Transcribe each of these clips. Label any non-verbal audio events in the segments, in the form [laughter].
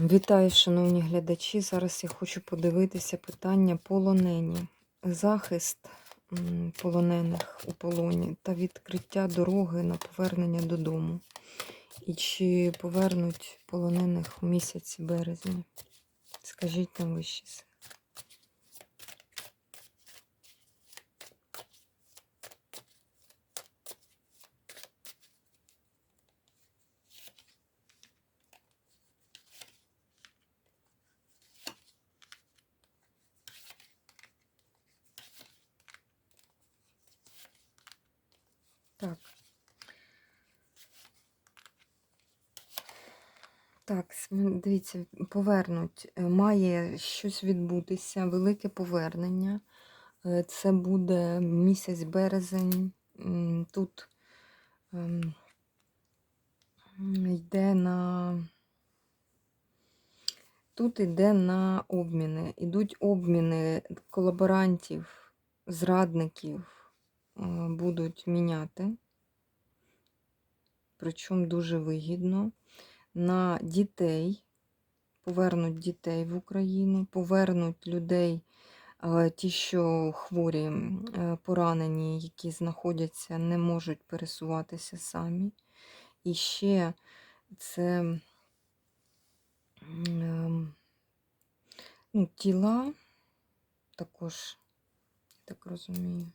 Вітаю, шановні глядачі. Зараз я хочу подивитися питання полонені. Захист полонених у полоні та відкриття дороги на повернення додому. І чи повернуть полонених у місяці березня? Скажіть нам вищі Так. Так, дивіться, повернуть. Е, Має щось відбутися, велике повернення. Е, Це буде місяць березень. Тут ем, йде на. Тут йде на обміни. Ідуть обміни колаборантів, зрадників будуть міняти. Причому дуже вигідно. На дітей, повернуть дітей в Україну, повернуть людей, е, ті, що хворі, е, поранені, які знаходяться, не можуть пересуватися самі. І ще це ем, ну, тіла, також, так розумію,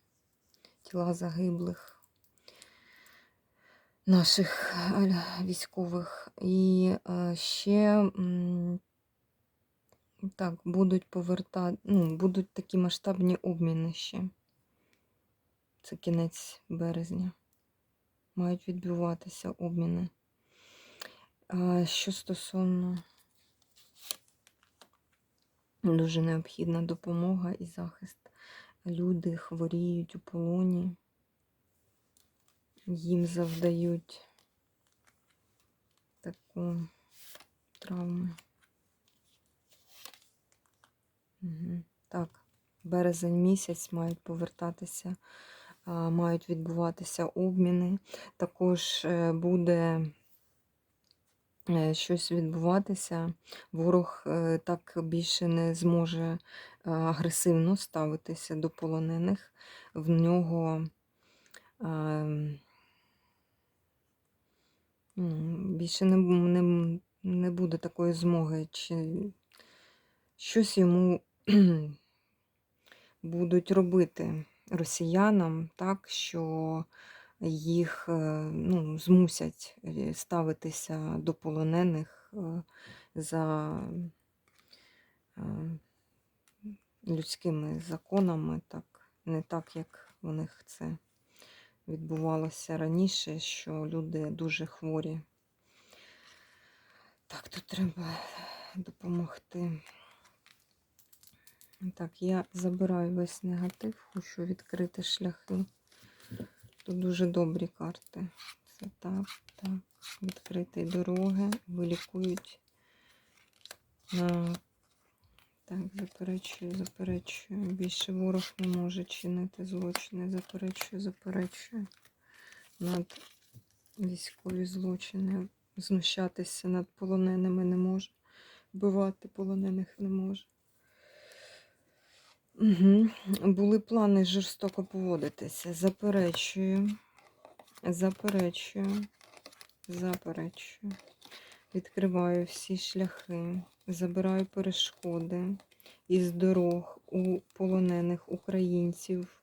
тіла загиблих наших е, військових. І е, ще так, будуть повертати, ну, будуть такі масштабні обміни ще. Це кінець березня. Мають відбуватися обміни. Що стосовно дуже необхідна допомога і захист. Люди хворіють у полоні, їм завдають таку травму. Угу. Так, березень місяць мають повертатися, мають відбуватися обміни. Також е, буде щось відбуватися. Ворог е, так більше не зможе е, агресивно ставитися до полонених. В нього ем, більше не, не, не буде такої змоги, чи щось йому [clears throat] будуть робити росіянам так, що їх е, ну, змусять е, ставитися до полонених е, за е, людськими законами, так, не так, як у них це відбувалося раніше, що люди дуже хворі. Так, тут треба допомогти. Так, я забираю весь негатив, хочу відкрити шляхи. Тут дуже добрі карти. Це так, так. Відкриті дороги, вилікують. На... Так, заперечую, заперечую. Більше ворог не може чинити злочини. Заперечую, заперечую. Над військові злочини. Знущатися над полоненими не може. Вбивати полонених не може. Угу. Були плани жорстоко поводитися. Заперечую. Заперечую. Заперечую. Відкриваю всі шляхи. Забираю перешкоди із дорог у полонених українців,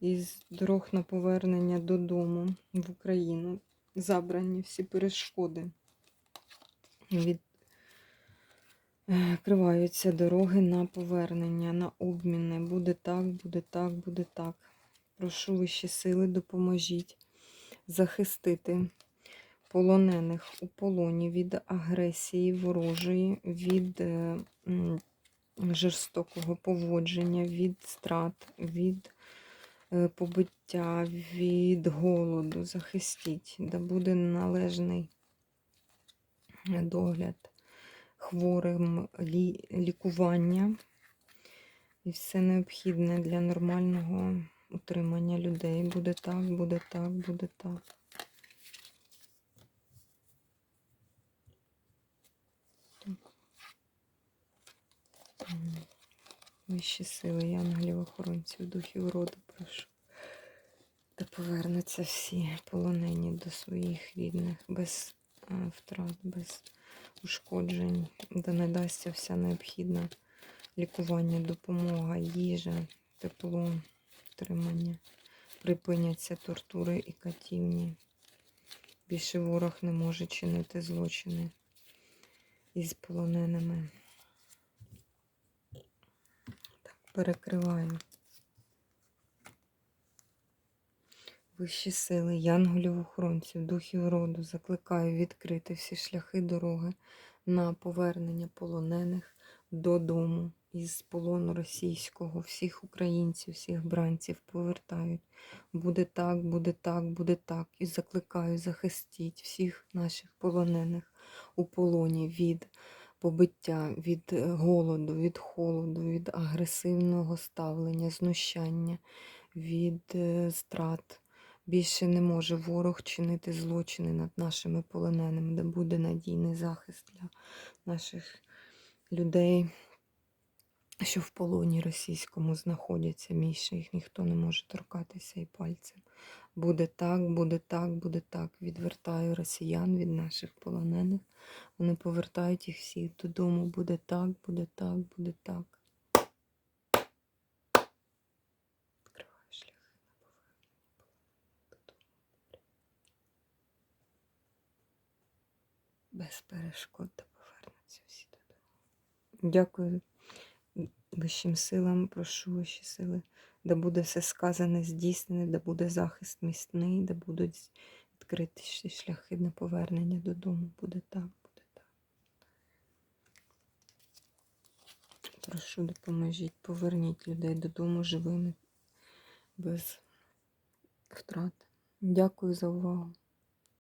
із дорог на повернення додому в Україну. Забрані всі перешкоди. Від Відкриваються дороги на повернення, на обміни. Буде так, буде так, буде так. Прошу вищі сили, допоможіть захистити полонених у полоні від агресії ворожої, від е, жорстокого поводження, від страт, від е, побиття, від голоду. Захистіть, да буде належний догляд хворим лікування і все необхідне для нормального утримання людей. Буде так, буде так, буде так. Вищі сили, янголів, охоронців, духів роду, прошу. Та повернуться всі полонені до своїх рідних без втрат, без ушкоджень, де надасться вся необхідна лікування, допомога, їжа, тепло, тримання. Припиняться тортури і катівні. Більше ворог не може чинити злочини із полоненими. Так, перекриваю. Вищі сили, янголів охоронців, духів роду, закликаю відкрити всі шляхи дороги на повернення полонених додому із полону російського. Всіх українців, всіх бранців повертають. Буде так, буде так, буде так. І закликаю, захистіть всіх наших полонених у полоні від побиття, від е, голоду, від холоду, від агресивного ставлення, знущання, від е, страт. Більше не може ворог чинити злочини над нашими полоненими, де буде надійний захист для наших людей, що в полоні російському знаходяться. Більше їх ніхто не може торкатися і пальцем. Буде так, буде так, буде так. Відвертаю росіян від наших полонених. Вони повертають їх всіх додому. Буде так, буде так, буде так. Відкриваю шляхи на повернення додому. Без перешкод та повернуться всі додому. Дякую вищим силам, прошу вищі сили, де буде все сказане, здійснене, де буде захист міцний, де будуть відкриті шляхи на повернення додому. Буде так, буде так. Прошу, допоможіть, поверніть людей додому живими, без втрат. Дякую за увагу.